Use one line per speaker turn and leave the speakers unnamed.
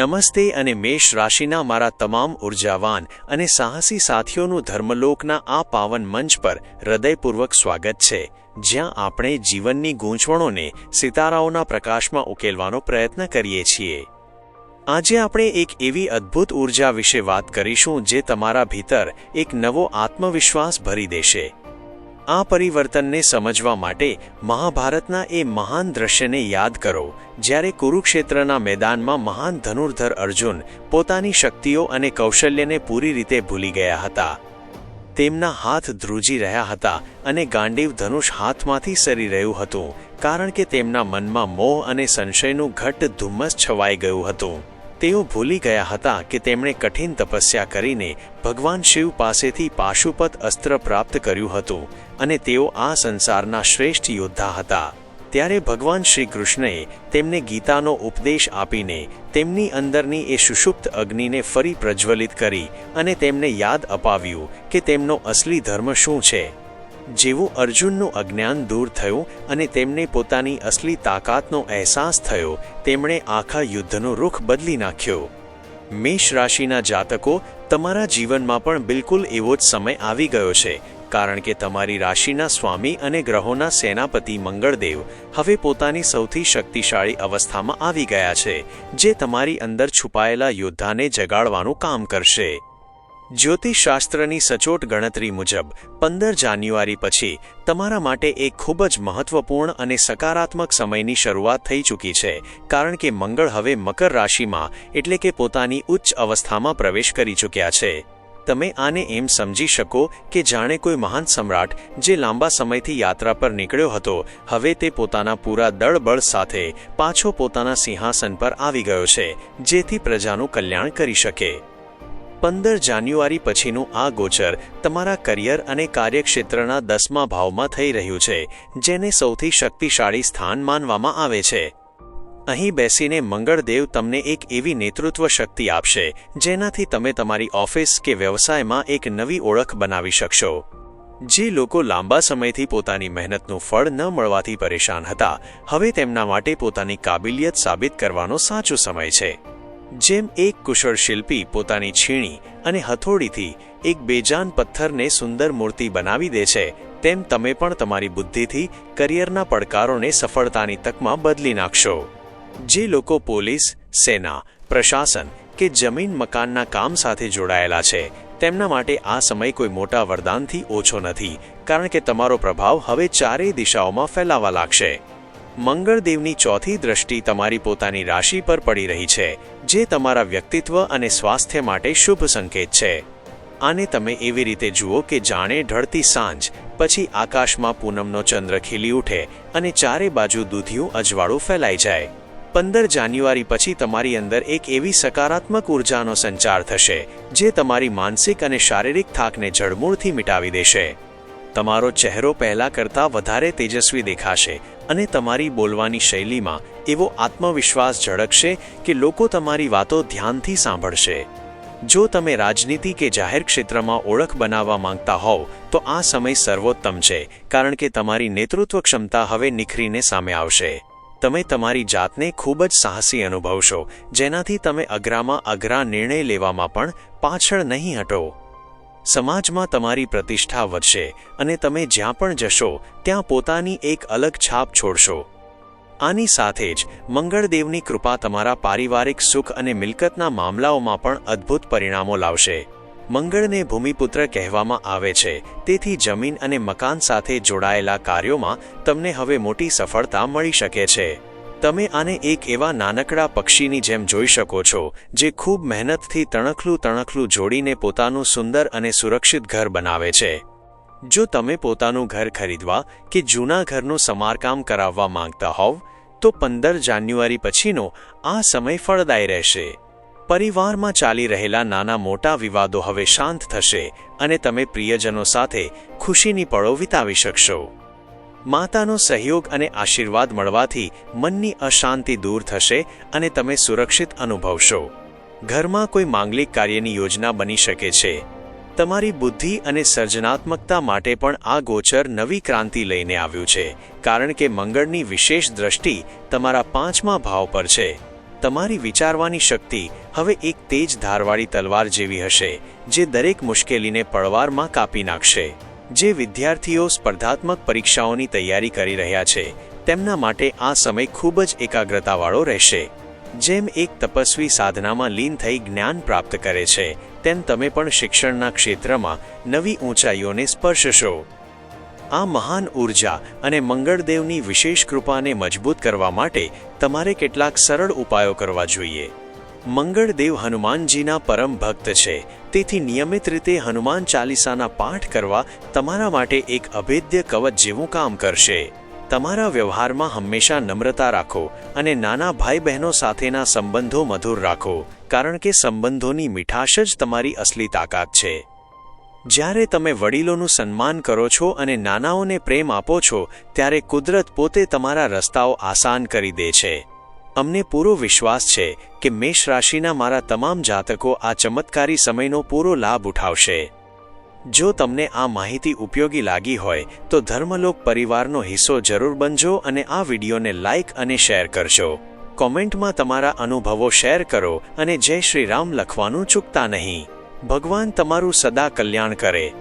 નમસ્તે અને મેષ રાશિના મારા તમામ ઉર્જાવાન અને સાહસી સાથીઓનું ધર્મલોકના આ પાવન મંચ પર હૃદયપૂર્વક સ્વાગત છે. જ્યાં આપણે જીવનની ગૂંચવણોને સિતારાઓના પ્રકાશમાં ઉકેલવાનો પ્રયત્ન કરીએ છીએ. આજે આપણે એક એવી અદ્ભુત ઊર્જા વિશે વાત કરીશું જે તમારા ભીતર એક નવો આત્મવિશ્વાસ ભરી દેશે. આ પરિવર્તનને સમજવા માટે મહાભારતના એ મહાન દ્રશ્યને યાદ કરો, જ્યારે કુરુક્ષેત્રના મેદાનમાં મહાન ધનુર્ધર અર્જુન પોતાની શક્તિઓ અને કૌશલ્યને પૂરી રીતે ભૂલી ગયા હતા. તેમના હાથ ધ્રુજી રહ્યા હતા અને ગાંડીવ ધનુષ હાથમાંથી સરી રહ્યું હતું, કારણ કે તેમના મનમાં મોહ અને સંશયનું ઘટ્ટ ધુમ્મસ છવાઈ ગયું હતું. તેઓ ભૂલી ગયા હતા કે તેમણે કઠિન તપસ્યા કરીને ભગવાન શિવ પાસેથી પાશુપત અસ્ત્ર પ્રાપ્ત કર્યું હતું અને તેઓ આ સંસારના શ્રેષ્ઠ યોદ્ધા હતા. ત્યારે ભગવાન શ્રી કૃષ્ણએ તેમને ગીતાનો ઉપદેશ આપીને તેમની અંદરની એ સુષુપ્ત અગ્નિને ફરી પ્રજ્વલિત કરી અને તેમને યાદ અપાવ્યું કે તેમનો અસલી ધર્મ શું છે. જેવું અર્જુનનું અજ્ઞાન દૂર થયું અને તેમને પોતાની અસલી તાકાતનો અહેસાસ થયો, તેમણે આખા યુદ્ધનો રૂખ બદલી નાખ્યો. મેષ રાશિના જાતકો, તમારા જીવનમાં પણ બિલકુલ એવો જ સમય આવી ગયો છે કારણ કે તમારી રાશિના સ્વામી અને ગ્રહોના સેનાપતિ મંગળદેવ હવે પોતાની સૌથી શક્તિશાળી અવસ્થામાં આવી ગયા છે, જે તમારી અંદર છુપાયેલા યોદ્ધાને જગાડવાનું કામ કરશે. જ્યોતિષશાસ્ત્રની સચોટ ગણતરી મુજબ, પંદર જાન્યુઆરી પછી, તમારા માટે એક ખૂબ જ મહત્વપૂર્ણ અને સકારાત્મક સમયની શરૂઆત થઈ ચૂકી છે, કારણ કે મંગળ હવે મકર રાશિમાં, એટલે કે પોતાની ઉચ્ચ અવસ્થામાં પ્રવેશ કરી ચૂક્યા છે. તમે આને એમ સમજી શકો કે જાણે કોઈ મહાન સમ્રાટ જે લાંબા સમયથી યાત્રા પર નીકળ્યો હતો, હવે તે પોતાના પૂરા દળબળ સાથે પાછો પોતાના સિંહાસન પર આવી ગયો છે, જેથી પ્રજાનું કલ્યાણ કરી શકે. પંદર જાન્યુઆરી પછીનું આ ગોચર તમારા કરિયર અને કાર્યક્ષેત્રના દસમા ભાવમાં થઈ રહ્યું છે, જેને સૌથી શક્તિશાળી સ્થાન માનવામાં આવે છે. અહીં બેસીને મંગળદેવ તમને એક એવી નેતૃત્વ શક્તિ આપશે, જેનાથી તમે તમારી ઓફિસ કે વ્યવસાયમાં એક નવી ઓળખ બનાવી શકશો. જે લોકો લાંબા સમયથી પોતાની મહેનતનું ફળ ન મળવાથી પરેશાન હતા, હવે તેમના માટે પોતાની કાબિલિયત સાબિત કરવાનો સાચો સમય છે. જેમ એક કુશળ શિલ્પી પોતાની છીણી અને હથોડીથી એક બેજાન પથ્થરને સુંદર મૂર્તિ બનાવી દે છે, તેમ તમે પણ તમારી બુદ્ધિથી, કરિયરના પડકારોને સફળતાની તકમાં બદલી નાખશો. જે લોકો પોલીસ, સેના, પ્રશાસન કે જમીન મકાનના કામ સાથે જોડાયેલા છે, તેમના માટે આ સમય કોઈ મોટા વરદાનથી ઓછો નથી, કારણ કે તમારો પ્રભાવ હવે ચારેય દિશાઓમાં ફેલાવા લાગશે. મંગળદેવની ચોથી દ્રષ્ટિ તમારી પોતાની રાશિ પર પડી રહી છે, જે તમારા વ્યક્તિત્વ અને સ્વાસ્થ્ય માટે શુભ સંકેત છે. આને તમે એવી રીતે જુઓ કે જાણે ઢળતી સાંજ, પછી આકાશમાં પૂનમનો ચંદ્ર ખીલી ઉઠે અને ચારે બાજુ દૂધિયું અજવાળું ફેલાઈ જાય. પંદર જાન્યુઆરી પછી તમારી અંદર એક એવી સકારાત્મક ઉર્જાનો સંચાર થશે, જે તમારી માનસિક અને શારીરિક થાકને જડમૂળથી મિટાવી દેશે. તમારો ચહેરો પહેલા કરતાં વધારે તેજસ્વી દેખાશે અને તમારી બોલવાની શૈલીમાં એવો આત્મવિશ્વાસ ઝળકશે કે લોકો તમારી વાતો ધ્યાનથી સાંભળશે. જો તમે રાજનીતિ કે જાહેર ક્ષેત્રમાં ઓળખ બનાવવા માંગતા હોવ, તો આ સમય સર્વોત્તમ છે, કારણ કે તમારી નેતૃત્વ ક્ષમતા હવે નિખરીને સામે આવશે. તમે તમારી જાતને ખૂબ જ સાહસી અનુભવશો, જેનાથી તમે અઘરામાં અઘરા નિર્ણય લેવામાં પણ પાછળ નહીં હટો. સમાજમાં તમારી પ્રતિષ્ઠા વધશે અને તમે જ્યાં પણ જશો, ત્યાં પોતાની એક અલગ છાપ છોડશો. આની સાથે જ મંગળદેવની કૃપા તમારા પારિવારિક સુખ અને મિલકતના મામલાઓમાં પણ અદ્ભુત પરિણામો લાવશે. મંગળને ભૂમિપુત્ર કહેવામાં આવે છે. તેથી જમીન અને મકાન સાથે જોડાયેલા કાર્યોમાં તમને હવે મોટી સફળતા મળી શકે છે. તમે આને એક એવા નાનકડા પક્ષીની જેમ જોઈ શકો છો, જે ખૂબ મહેનતથી તણખલું તણખલું જોડીને પોતાનું સુંદર અને સુરક્ષિત ઘર બનાવે છે. જો તમે પોતાનું ઘર ખરીદવા કે જૂના ઘરનું સમારકામ કરાવવા માંગતા હોવ, તો પંદર જાન્યુઆરી પછીનો આ સમય ફળદાયી રહેશે. પરિવારમાં ચાલી રહેલા નાના મોટા વિવાદો હવે શાંત થશે અને તમે પ્રિયજનો સાથે ખુશીની પળો વિતાવી શકશો. માતાનો સહયોગ અને આશીર્વાદ મળવાથી મનની અશાંતિ દૂર થશે અને તમે સુરક્ષિત અનુભવશો. ઘરમાં કોઈ માંગલિક કાર્યની યોજના બની શકે છે. તમારી બુદ્ધિ અને સર્જનાત્મકતા માટે પણ આ ગોચર નવી ક્રાંતિ લઈને આવ્યું છે, કારણ કે મંગળની વિશેષ દ્રષ્ટિ તમારા પાંચમા ભાવ પર છે. તમારી વિચારવાની શક્તિ હવે એક તેજ ધારવાળી તલવાર જેવી હશે, જે દરેક મુશ્કેલીને પળવારમાં કાપી નાખશે. જે વિદ્યાર્થીઓ સ્પર્ધાત્મક પરીક્ષાઓની તૈયારી કરી રહ્યા છે, તેમના માટે આ સમય ખૂબ જ એકાગ્રતાવાળો રહેશે. જેમ એક તપસ્વી સાધનામાં લીન થઈ જ્ઞાન પ્રાપ્ત કરે છે, તેમ તમે પણ શિક્ષણના ક્ષેત્રમાં નવી ઊંચાઈઓને સ્પર્શશો. આ મહાન ઊર્જા અને મંગળદેવની વિશેષ કૃપાને મજબૂત કરવા માટે તમારે કેટલાક સરળ ઉપાયો કરવા જોઈએ. મંગળદેવ હનુમાનજીના પરમ ભક્ત છે. તેથી નિયમિત રીતે હનુમાન ચાલીસાના પાઠ કરવા તમારા માટે એક અભેદ્ય કવચ જેવું કામ કરશે. તમારા વ્યવહારમાં હંમેશા નમ્રતા રાખો અને નાના ભાઈ બહેનો સાથેના સંબંધો મધુર રાખો, કારણ કે સંબંધોની મીઠાશ જ તમારી અસલી તાકાત છે. જ્યારે તમે વડીલોનું સન્માન કરો છો અને નાનાઓને પ્રેમ આપો છો, ત્યારે કુદરત પોતે તમારા રસ્તાઓ આસાન કરી દે છે. અમને પૂરો વિશ્વાસ છે કે મેષ રાશિના મારા તમામ જાતકો આ ચમત્કારી સમયનો પૂરો લાભ ઉઠાવશે. જો તમને આ માહિતી ઉપયોગી લાગી હોય, તો ધર્મલોક પરિવારનો હિસ્સો જરૂર બનજો અને આ વિડીયોને લાઇક અને શેર કરજો. કોમેન્ટમાં તમારા અનુભવો શેર કરો અને જય શ્રી રામ લખવાનું ચૂકતા નહીં. ભગવાન તમારું સદા કલ્યાણ કરે.